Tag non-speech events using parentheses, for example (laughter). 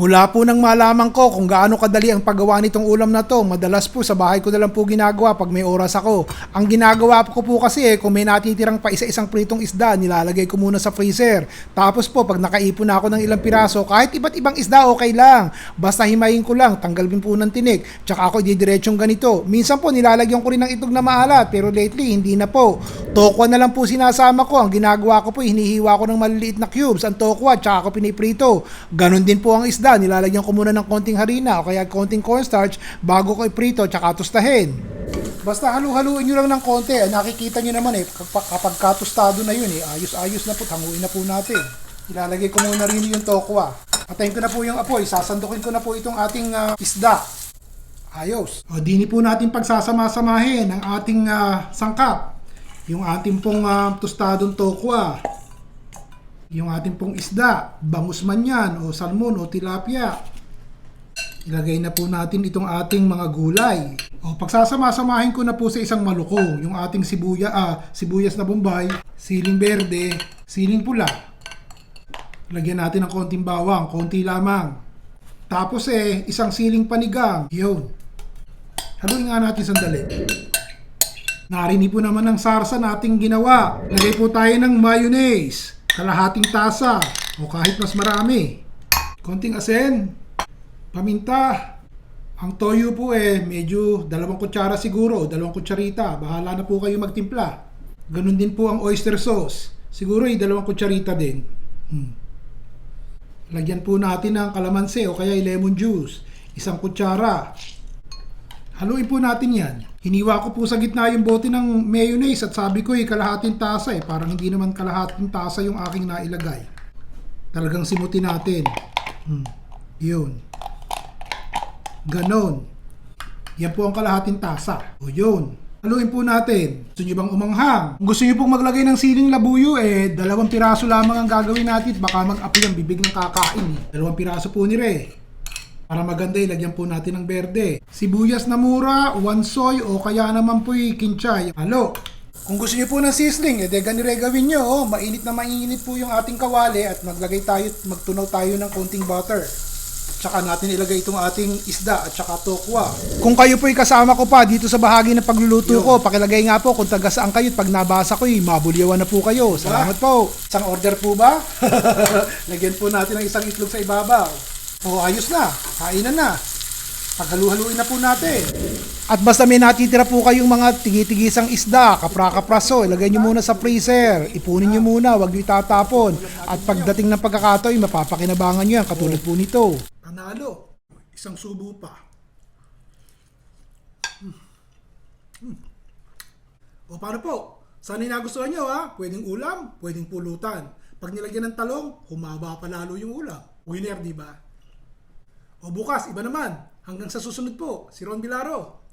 Mula po nang malaman ko kung gaano kadali ang paggawa nitong ulam na to, madalas po sa bahay ko na lang po ginagawa pag may oras ako. Ang ginagawa ko po kasi eh, kung may natitirang pa isa-isang pritong isda, nilalagay ko muna sa freezer. Tapos po, pag nakaipon na ako ng ilang piraso, kahit iba't ibang isda, okay lang. Basta himayin ko lang, tanggalin po ng tinik. Tsaka ako ididiretsong ganito. Minsan po, nilalagyan ko rin ng itog na maalat, pero lately, hindi na po. Tokwa na lang po sinasama ko. Ang ginagawa ko po, hinihiwa ko ng maliliit na cubes, ang tokwa, tsaka ako piniprito. Ganon din po ang isda, nilalagyan ko muna ng konting harina o kaya konting cornstarch bago ko iprito tsaka tustahin. Basta halu-haluin nyo lang ng konti. Ah, Nakikita nyo naman eh, kapag, katustado na yun eh, ayos-ayos na po, hanguin na po natin. Ilalagay ko muna rin yung tokwa. Patayin ko na po yung apoy, sasandukin ko na po itong ating ah, isda. Ayos. O, dini po natin pagsasama-samahin ang ating ah, sangkap. Yung ating pong ah, tostadong tokwa. Yung ating pong isda, bangus man yan, o salmon, o tilapia. Ilagay na po natin itong ating mga gulay. O pagsasama-samahin ko na po sa isang malukong, yung ating sibuya, ah, sibuyas na bombay, siling berde, siling pula. Lagyan natin ng konting bawang, konti lamang. Tapos eh, isang siling panigang. Yun. Haluin nga natin sandali. Narinig po naman ang sarsa nating ginawa. Lagay po tayo ng mayonnaise. Kalahating tasa. O kahit mas marami. Konting asin. Paminta. Ang toyo po eh, medyo dalawang kutsara siguro, dalawang kutsarita. Bahala na po kayo magtimpla. Ganun din po ang oyster sauce. Siguro eh, dalawang kutsarita din. Hmm. Lagyan po natin ng kalamansi o kaya lemon juice. Isang kutsara. Haluin po natin yan. Hiniwa ko po sa gitna yung bote ng mayonnaise at sabi ko eh kalahating tasa eh. Parang hindi naman kalahating tasa yung aking nailagay. Talagang simutin natin. Hmm. Yun. Ganon. Yan po ang kalahating tasa. O yun. Haluin po natin. Gusto nyo bang umanghang? Kung gusto nyo pong maglagay ng siling labuyo, eh, dalawang piraso lamang ang gagawin natin. Baka mag-apoy ang bibig ng kakain. Eh. Dalawang piraso po ni Re. Para maganda, ilagyan po natin ng berde. Sibuyas na mura, one soy, o kaya naman po'y kinchay. Halo. Kung gusto niyo po ng sizzling, de ganire gawin nyo. Oh. Mainit na mainit po yung ating kawali at maglagay tayo, magtunaw tayo ng konting butter. Tsaka natin ilagay itong ating isda at tsaka tokwa. Kung kayo po'y kasama ko pa dito sa bahagi ng pagluluto ko, pakilagay nga po kung taga saan kayo at pag nabasa ko, eh, mabulyawan na po kayo. Salamat po. Isang order po ba? (laughs) Lagyan po natin ng isang itlog sa ibabaw. O ayos na, kainan na. Paghalu-haluin na po natin. At basta may natitira po kayong mga tigi-tigisang isda, kapra-kapraso, ilagay nyo muna sa freezer. Ipunin nyo muna, wag nyo itatapon. At pagdating ng pagkakataon, mapapakinabangan nyo yan, katulad po nito. Panalo, isang subo pa. Hmm. Hmm. O paano po? Sana nagustuhan nyo ha? Pwedeng ulam, pwedeng pulutan. Pag nilagyan ng talong, humaba pa lalo yung ulam. Winner, di ba? O bukas, iba naman. Hanggang sa susunod po, si Ron Bilaro.